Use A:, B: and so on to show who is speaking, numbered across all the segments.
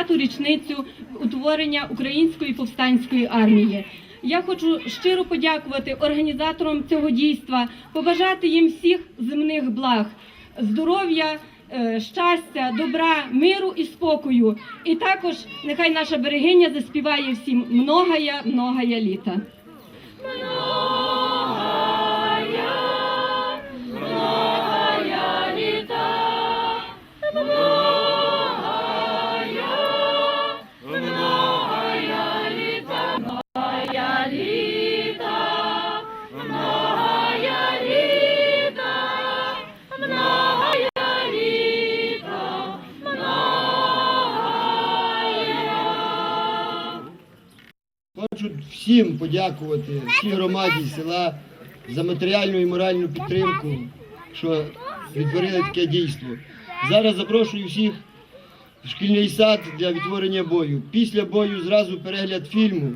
A: святкують 70-ту річницю утворення Української повстанської армії. Я хочу щиро подякувати організаторам цього дійства, побажати їм всіх земних благ, здоров'я, е, щастя, добра, миру і спокою. І також нехай наша берегиня заспіває всім многая, многая літа.
B: Всім подякувати, всій громаді села за матеріальну і моральну підтримку, що відтворили таке дійство. Зараз запрошую всіх в шкільний сад для відтворення бою. Після бою зразу перегляд фільму.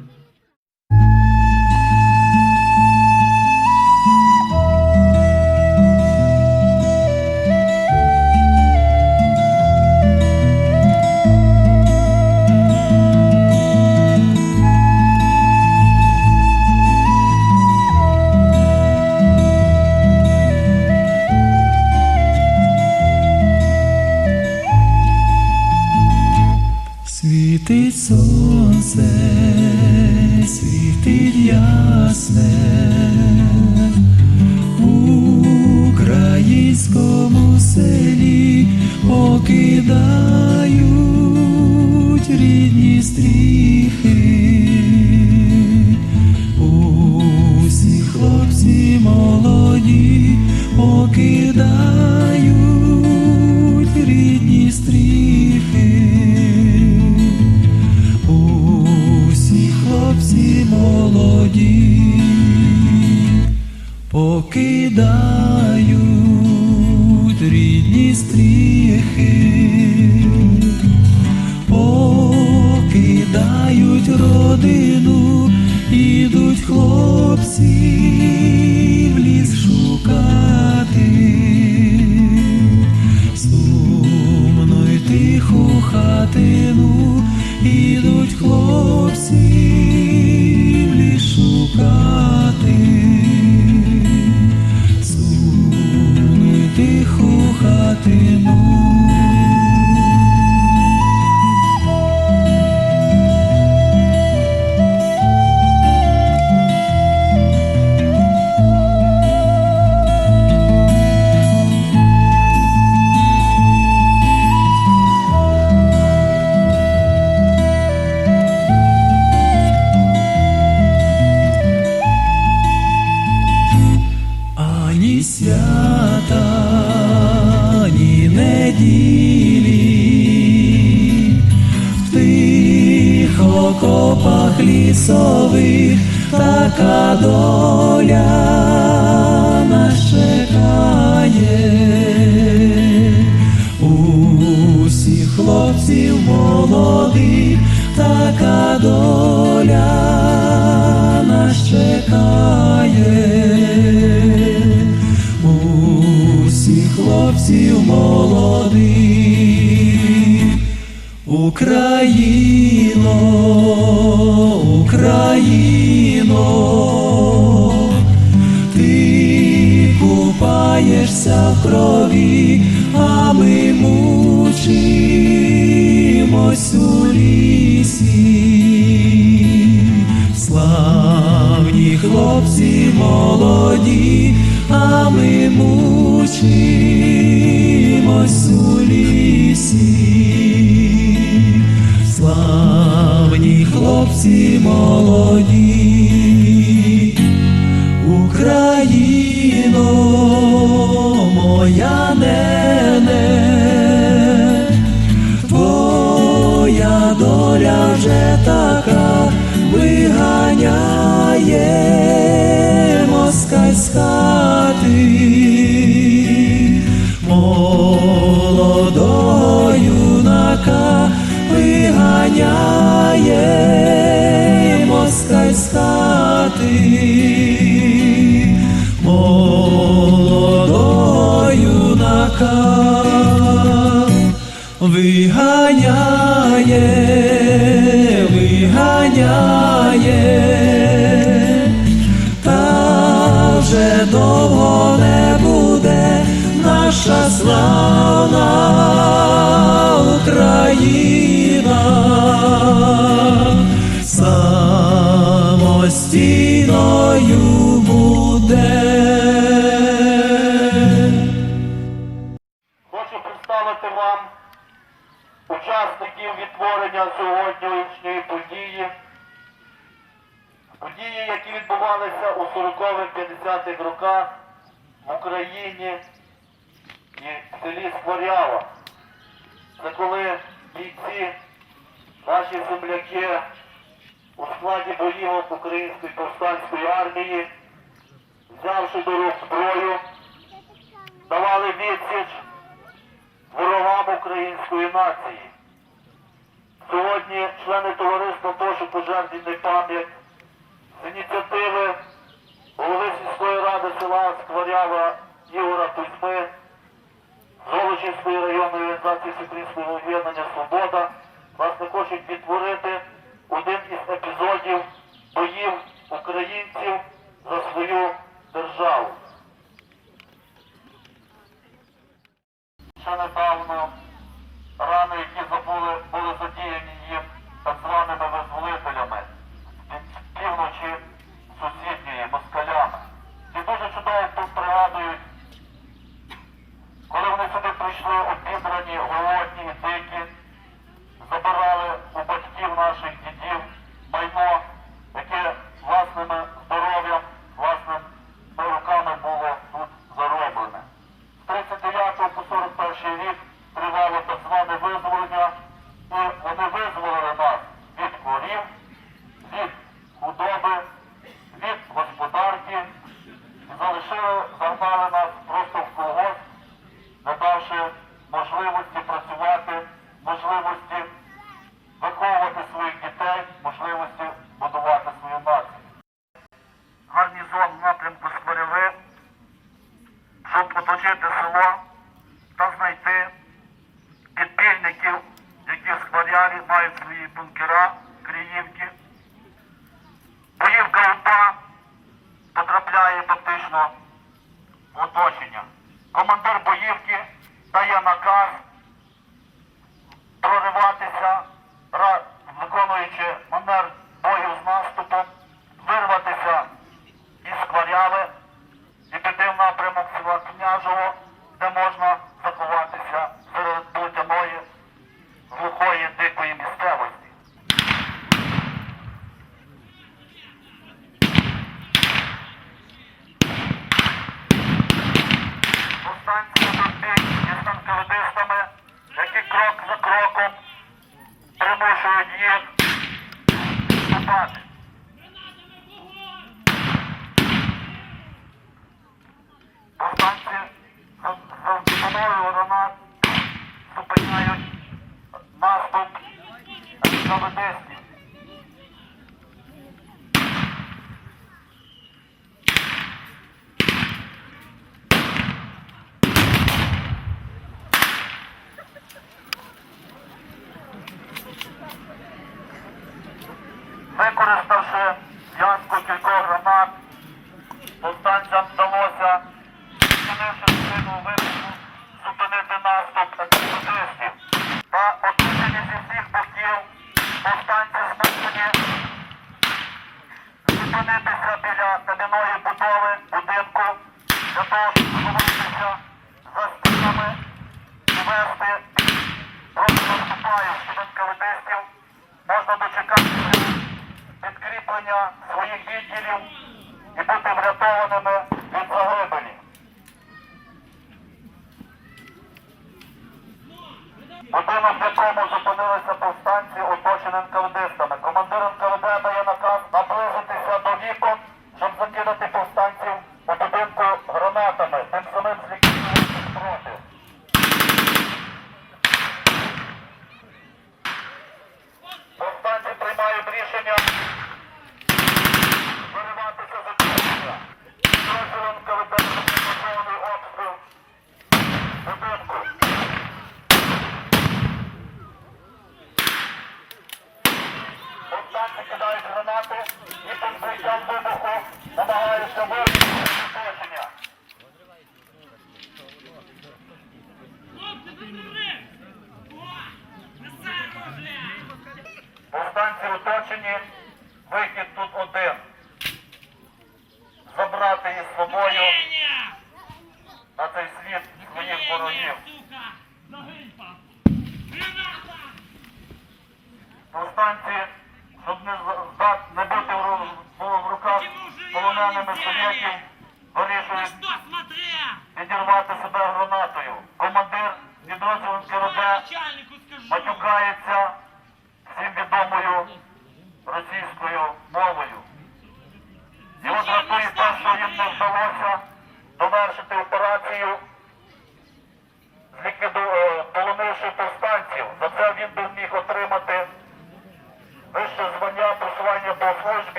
C: Покидають рідні стріхи. Родину, ідуть хлопці доля нас чекає. Усіх хлопців молодих така доля нас чекає. Усіх хлопців молодих, Україно, Україно, купаєшся в крові, а ми мучимось у лісі. Славні хлопці молоді, а ми мучимось у лісі. Славні хлопці молоді,
D: учасників відтворення сьогоднішньої події. Події, які відбувалися у 40-50-х роках в Україні і в селі Скворява. Це коли бійці, наші земляки у складі боїв Української повстанської армії, взявши до рук зброю, давали відсіч ворогам української нації. Сьогодні члени товариства прошу пожертвінний пам'ять з ініціативи голови сільської ради села Скворява Ігора Кузьми, Золочівської районної організації Всеукраїнського об'єднання Свобода власне хочуть відтворити один із епізодів боїв українців за свою державу. Ще недавно рани, які забули, були задіяні їм так званими визволителями від півночі сусідньої москалями. І дуже чудово тут пригадують, коли вони сюди прийшли обібрані, голодні, дикі, забирали щоб оточити село та знайти підпільників, які в Скворяві мають свої бункера, криївки. Боївка УПА потрапляє фактично в оточення. Командир боївки дає підкріплення своїх відділів і бути врятованими від загибелі. Будинок, в якому зупинилися повстанці, оточений НКВДстами.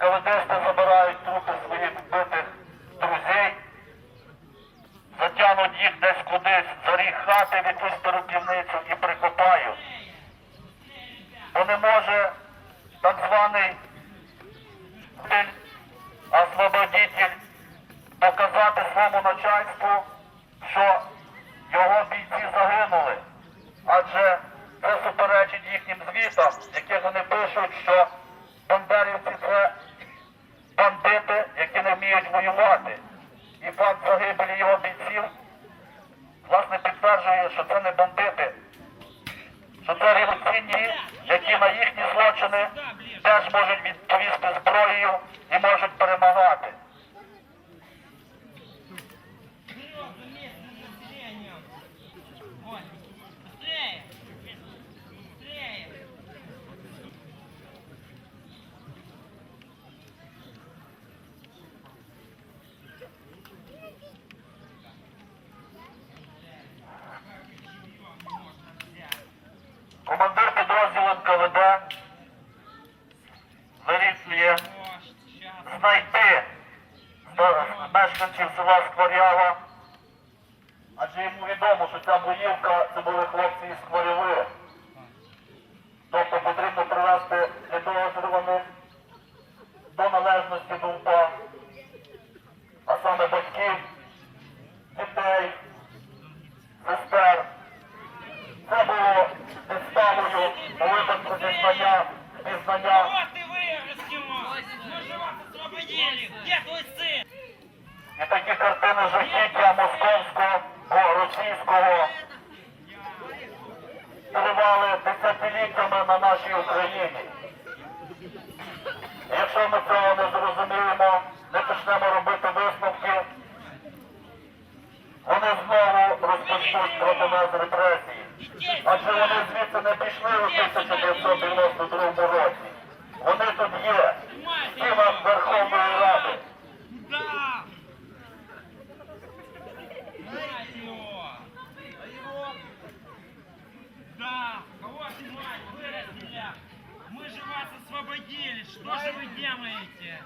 D: НКВДсти забирають трупи своїх вбитих друзей, затягнуть їх десь кудись за ріг хати в якусь перепівницю і прикопають. Бо не може так званий загибелі його бійців, власне, підтверджує, що це не бандити, що це революційні, які на їхні злочини теж можуть відповісти зброєю і можуть перемагати. Знайти мешканців села Скворява. Адже йому відомо, що ця боївка це були хлопці із Скворяви. Тобто потрібно привести підозрюваних до належності до УПА, а саме батьків, дітей, сестер. Це було підставою у випадку дізнання, пізнання І такі картини жахіття московського, російського тривали десятиліттями на нашій Україні. Якщо ми цього не зрозуміємо, не почнемо робити висновки, вони знову розпочнуть проти нас репресії. Адже вони звідси не пішли у 1992 році. Вони тут є, в стінах Верховної Ради.
E: Да. Мать его. Да. Кого ж мать вырастили? Мы же вас освободили. Что же вы делаете?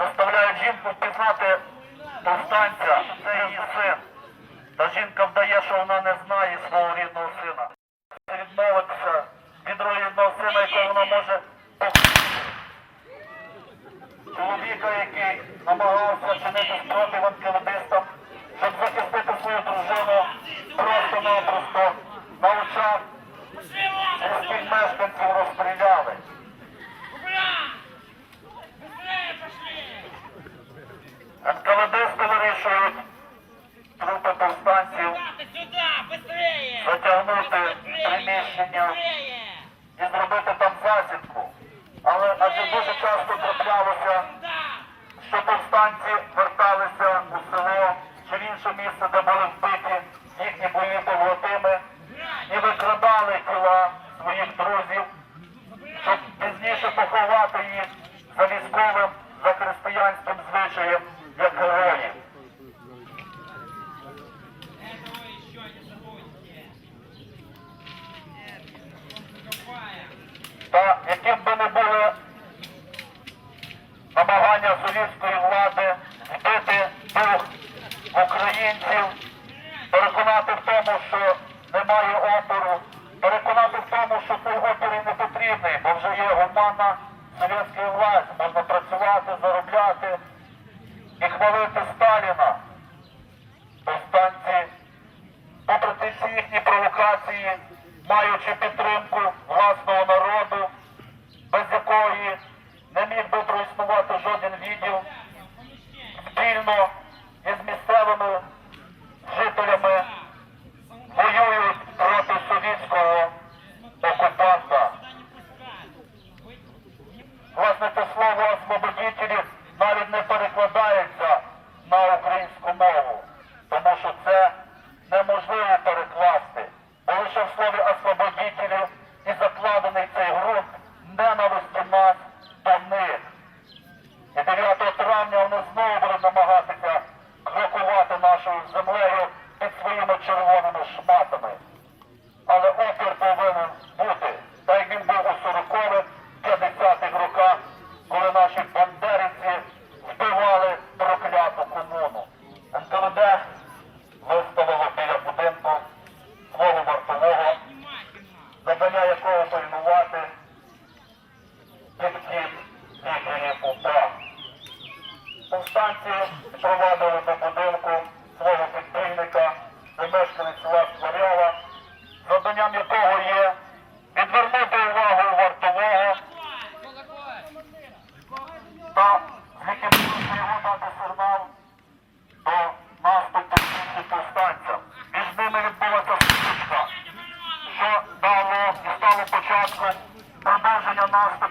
D: заставляють жінку впізнати повстанця, що це її син. Та жінка вдає, що вона не знає свого рідного сина. Відмовитися від рідного сина, якого вона може похитити. Чоловіка, який намагався чинити спротив анкелодистам, щоб захистити свою дружину просто-напросто на очах
E: Пошли вон
D: сільських мешканців розстріляли.
E: Ура! Быстрее пошли!
D: НКВДсти вирішують трупи повстанців
E: Ребята, сюда! Быстрее!
D: затягнути приміщення
E: Быстрее!
D: і зробити там засідку. Але адже дуже часто траплялося, що повстанці верталися у село чи в інше місце, де були вбиті їхні бойові побратими, і викрадали тіла своїх друзів, щоб пізніше поховати їх за військовим, за християнським звичаєм, як героїв. Та яким би не були North